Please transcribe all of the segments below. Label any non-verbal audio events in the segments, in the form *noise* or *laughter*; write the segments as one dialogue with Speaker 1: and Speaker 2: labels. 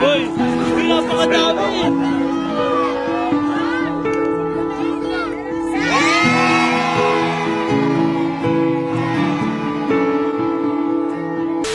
Speaker 1: Boy, napakadami.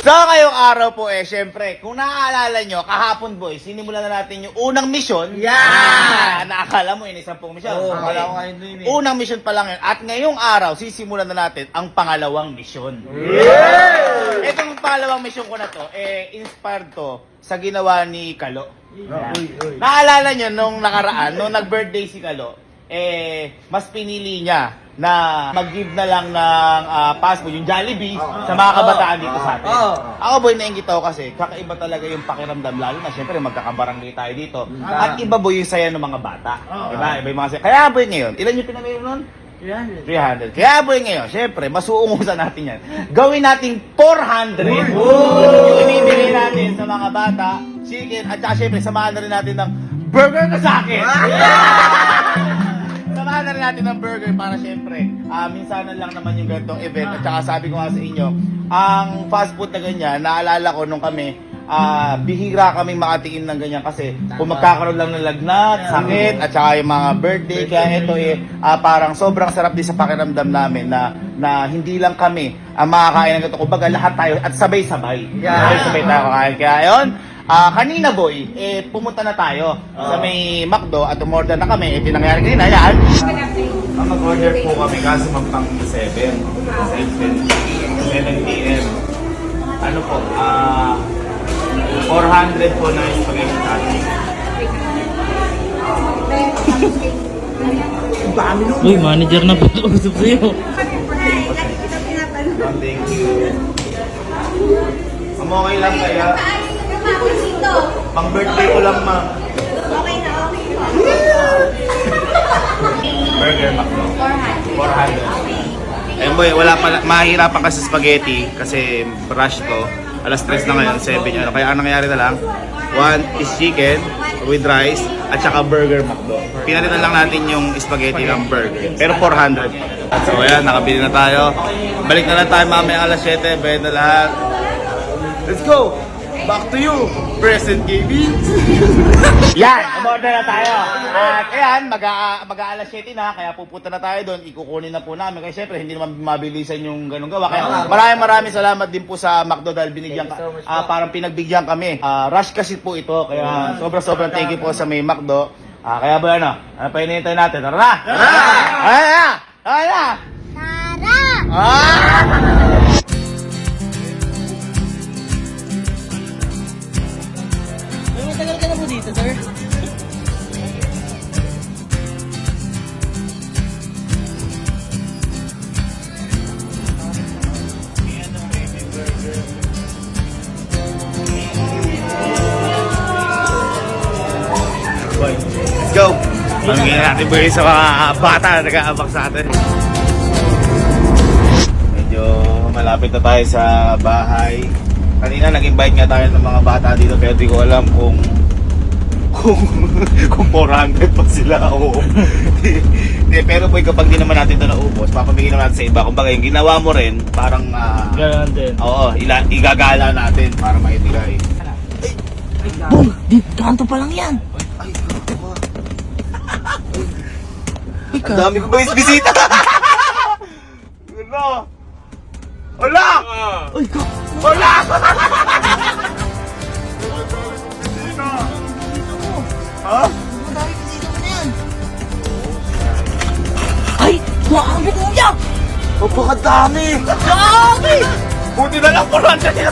Speaker 2: So ngayong araw po eh, syempre, kung naaalala nyo, kahapon boy, sinimulan na natin yung unang mission.
Speaker 3: Yeah!
Speaker 2: Ah, naakala mo yun, isang pong mission.
Speaker 3: Oo,
Speaker 2: Okay.
Speaker 3: akala ko ngayon eh.
Speaker 2: Unang mission pa lang yun. At ngayong araw, sisimulan na natin ang pangalawang mission. Itong pangalawang mission ko na to, eh, inspired to sa ginawa ni Kalo.
Speaker 3: Uy, uy.
Speaker 2: Naalala nyo nung nakaraan, nung nag-birthday si Kalo, eh, mas pinili niya na mag-give na lang ng ah, passport, yung Jollibee, sa mga kabataan dito sa atin.
Speaker 3: Oo.
Speaker 2: Ako boy, nainggit ako kasi kakaiba talaga yung pakiramdam, lalo na syempre magkakabarangay tayo dito. At iba boy yung saya ng mga bata. Diba? Iba yung mga saya. Kaya boy ngayon, ilan yung pinamili nun? 300. Kaya boy ngayon, syempre, masuungusan natin yan. Gawin nating 400. Yung ibibigay natin sa mga bata, chicken, at saka syempre, samahan na rin natin ng burger na sa akin. Samahan ah minsanan lang naman yung ganitong event. At saka sabi ko nga sa inyo, ang fast food na ganyan, naalala ko nung kami, ah bihira kaming makatingin ng ganyan kasi kung magkakaroon lang ng lagnat, sakit, at saka yung mga birthday, kaya ito eh, ah, parang sobrang sarap din sa pakiramdam namin na na hindi lang kami ang makakain ng ganito. Kumbaga lahat tayo at sabay-sabay.
Speaker 3: Yeah.
Speaker 2: Sabay-sabay tayo kakain. Kaya yun, Ah, kanina boy, eh pumunta na tayo sa may McDo at umorder na kami. Ito yung nangyari kanina, yan. Mag-order po kami kaso pang 7. 7, 7 p.m. Ano po, ah 400 po na spaghetti patty.
Speaker 1: Uy, manager na po usap sa'yo.
Speaker 2: Ma'am, thank you. Ma'am, okay lang kaya. Pang birthday ko lang, ma'am. *laughs* Burger McDo. 400. Ayun boy, wala pa, mahirapan kasi spaghetti kasi rush to. Alas 3 na ngayon, 7 ano. Kaya ang nangyayari na lang, one is chicken with rice at saka burger McDo. Pinalitan lang natin yung spaghetti ng burger. Pero 400. So ayan, nakabili na tayo. Balik na lang tayo mamaya alas 7, bayad na lahat. Let's go! Back to you, Present KB. *laughs* yan, umorder na tayo. At ayan, mag mag-aalas 7 na, kaya pupunta na tayo doon. Ikukunin na po namin. Kasi syempre, hindi naman mabilisan yung ganun gawa. Kaya maraming maraming salamat din po sa McDo dahil binigyan ka, ah, parang pinagbigyan kami. Ah, rush kasi po ito, kaya sobrang-sobrang thank you po sa may McDo. Ah, kaya ba ano? Ano pa hinihintay natin? Tara na! Tara na! Tara na! Tara na! Ah! Boy sa mga bata na nag-aabak sa atin. Medyo malapit na tayo sa bahay. Kanina nag-invite nga tayo ng mga bata dito pero di ko alam kung kung kung 400 pa sila o Hindi, pero boy kapag di naman natin ito naubos, papamigyan naman natin sa iba. Kumbaga yung ginawa mo rin, parang ah,
Speaker 1: Ganun din.
Speaker 2: Oo, ila, igagala natin para maibigay.
Speaker 1: Boy, di, kanto pa lang yan.
Speaker 2: Ay, Ang dami ko ba bisita? Ano? Wala!
Speaker 1: Uy, ka.
Speaker 2: Wala! Ha?
Speaker 1: Ay, grabe kuya.
Speaker 2: Napakadami!
Speaker 1: Grabe.
Speaker 2: Buti na lang 400 din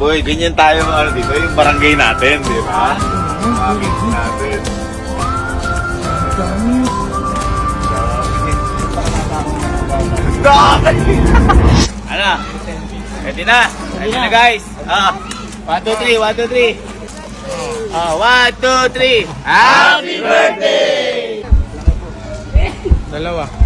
Speaker 2: Boy, ganyan tayo ano dito, yung barangay natin, di ba? Mga natin. Dami! ano? Ready na? Ready na guys? Ah, 1, 2, 3, 1, 2, 3. Ah, 1, 2, 3. Happy birthday!
Speaker 3: Dalawa.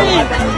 Speaker 1: Napakadami!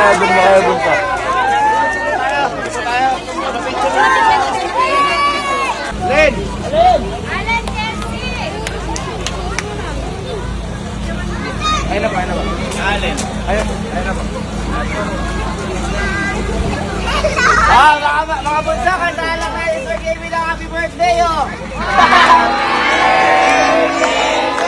Speaker 3: Kaya, doon doon pa.
Speaker 2: Len!
Speaker 3: Ayun na pa, ayun na pa.
Speaker 2: Allen.
Speaker 3: Ayun, ayun na pa.
Speaker 1: Ah, mga, mga bunsa, kantahan lang tayo Sir Jamie ng happy birthday, oh!
Speaker 2: Okay.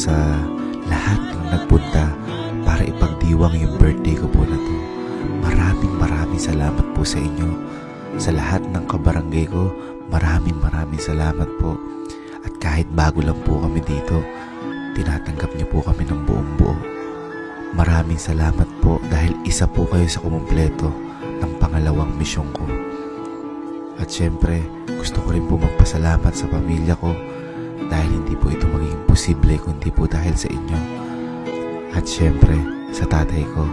Speaker 4: Sa lahat ng nagpunta para ipagdiwang yung birthday ko po na to. Maraming maraming salamat po sa inyo. Sa lahat ng kabarangay ko, maraming maraming salamat po. At kahit bago lang po kami dito, tinatanggap niyo po kami ng buong buo. Maraming salamat po dahil isa po kayo sa kumumpleto ng pangalawang misyon ko. At syempre, gusto ko rin po magpasalamat sa pamilya ko dahil hindi po ito magiging posible kundi po dahil sa inyo. At syempre, sa tatay ko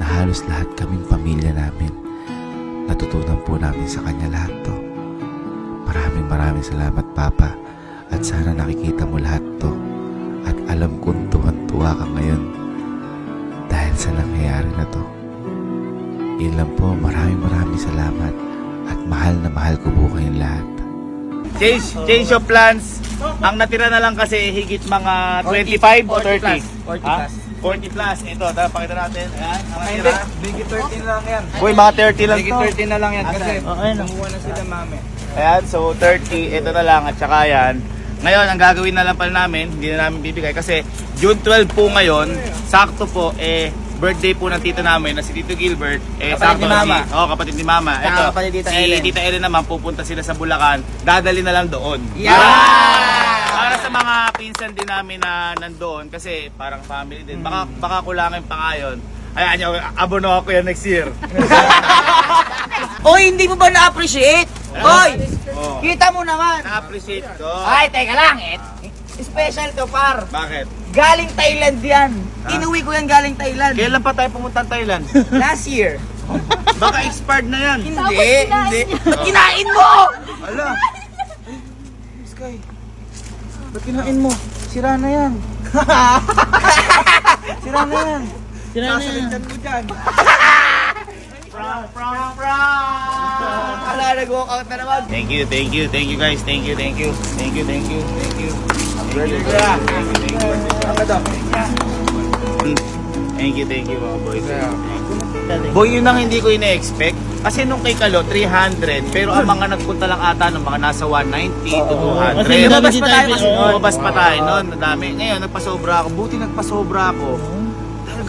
Speaker 4: na halos lahat kaming pamilya namin. Natutunan po namin sa kanya lahat to. Maraming maraming salamat Papa at sana nakikita mo lahat to at alam kong tuwan-tuwa ka ngayon dahil sa nangyayari na to. Yun po, maraming maraming salamat at mahal na mahal ko po kayong lahat.
Speaker 2: Change, change of plans. Ang natira na lang kasi higit mga 25 o 30.
Speaker 3: 40 plus. 40
Speaker 2: Ha?
Speaker 3: plus.
Speaker 2: 40 plus. Ito, tara, pakita natin. Ayan, ang
Speaker 3: Ay,
Speaker 2: natira.
Speaker 3: hindi. Biggie 13 lang yan.
Speaker 2: Uy, mga 30 lang
Speaker 3: Biggie
Speaker 2: to.
Speaker 3: 13 na lang yan kasi kumuha na sila mami.
Speaker 2: Ayan, so 30, ito na lang at saka yan. Ngayon, ang gagawin na lang pala namin, hindi na namin bibigay kasi June 12 po ngayon, sakto po, eh, birthday po ng tito namin na si Tito Gilbert. Eh,
Speaker 3: Kapatid
Speaker 2: sakto
Speaker 3: ni Mama.
Speaker 2: Si, oh, kapatid ni Mama.
Speaker 3: Saka
Speaker 2: Ito,
Speaker 3: kapatid Tita
Speaker 2: si
Speaker 3: Ellen.
Speaker 2: Tita Ellen naman, pupunta sila sa Bulacan. Dadali na lang doon.
Speaker 3: Yeah!
Speaker 2: Para sa mga pinsan din namin na nandoon, kasi parang family din. Baka, baka kulangin pa ngayon. Ayan, nyo, abono ako yan next year. *laughs*
Speaker 1: Oy, hindi mo ba na-appreciate? Oy,
Speaker 2: Oh,
Speaker 1: kita mo naman.
Speaker 2: na-appreciate ko.
Speaker 1: Ay, teka lang, eh. Special to, par.
Speaker 2: Bakit?
Speaker 1: Galing Thailand yan.
Speaker 2: Ah.
Speaker 1: Inuwi ko yan galing Thailand.
Speaker 2: Kailan pa tayo pumunta Thailand? *laughs*
Speaker 1: Last year.
Speaker 2: Baka expired na yan.
Speaker 1: Hindi, hindi. Kinain mo!
Speaker 3: Ala! Sky, ba't kinain mo? Sira na yan. *laughs* Sira na yan.
Speaker 1: Sira na yan.
Speaker 3: Sasalitan mo dyan.
Speaker 2: From, from, from.
Speaker 1: Ala, nag-walk out na naman.
Speaker 2: Thank you, thank you, thank you guys. Thank you, thank you. Thank you, thank you, thank you. Thank you, thank you, mga boys. Boy, yun ang hindi ko ine-expect. Kasi nung kay Kalo, 300. Pero ang mga nagpunta lang ata nung mga nasa 190 to 200.
Speaker 1: Kasi lumabas pa tayo kasi noon.
Speaker 2: Lumabas pa tayo noon. Madami. Ngayon, nagpasobra ako. Buti nagpasobra ako.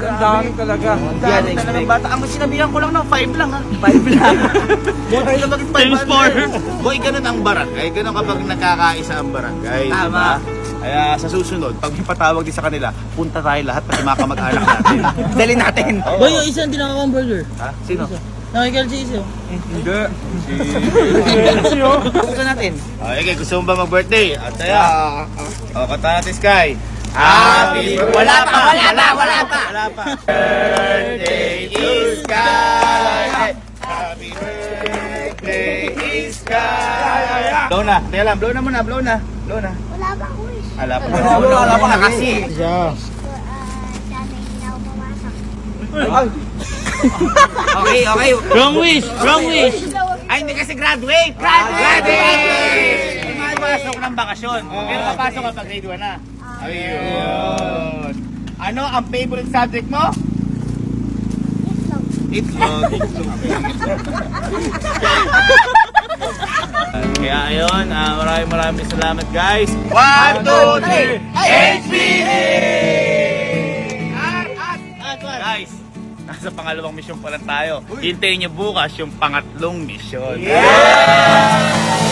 Speaker 3: Ang dami talaga.
Speaker 2: Ang dami talaga ng bata. Ang sinabihan ko lang ng 5 lang ha. 5 lang. *laughs* Buti na maging 5 Boy, ganun ang barangay. Ganun kapag nagkakaisa ang barangay.
Speaker 1: Tama.
Speaker 2: diba? Kaya sa susunod, pag may patawag din sa kanila, punta tayo lahat pati mga kamag-anak natin. *laughs* Dali natin.
Speaker 5: Boy, yung isa hindi nakaka-burger.
Speaker 2: Ha? Sino?
Speaker 5: Nakikal si isa.
Speaker 3: Hindi.
Speaker 1: Buksan natin.
Speaker 2: Okay, gusto mo ba mag-birthday? At saya. O, kanta natin, Sky.
Speaker 1: Happy birthday. Wala pa, wala pa, wala pa.
Speaker 2: Wala pa. Birthday is Sky. Happy birthday is Sky. Blow na. Teka lang, blow na muna, blow na. Blow na.
Speaker 6: Wala ba ko wish?
Speaker 2: Wala pa.
Speaker 1: Wala pa na kasi.
Speaker 6: Ah, hindi na ako pumasok.
Speaker 1: Okay, okay.
Speaker 5: Wrong wish! Wrong wish!
Speaker 1: Ay, hindi kasi graduate. Graduate! Graduate!
Speaker 2: Pumasok ng bakasyon. Pero papasok ka pag grade 1 na. Ayun. Ano ang favorite subject mo? Itlog. *laughs* *laughs* Kaya ayun, ah, maraming maraming salamat guys. 1, 2, 3, HPD! Guys, nasa pangalawang mission pa lang tayo. Hintayin nyo bukas yung pangatlong mission. Yeah!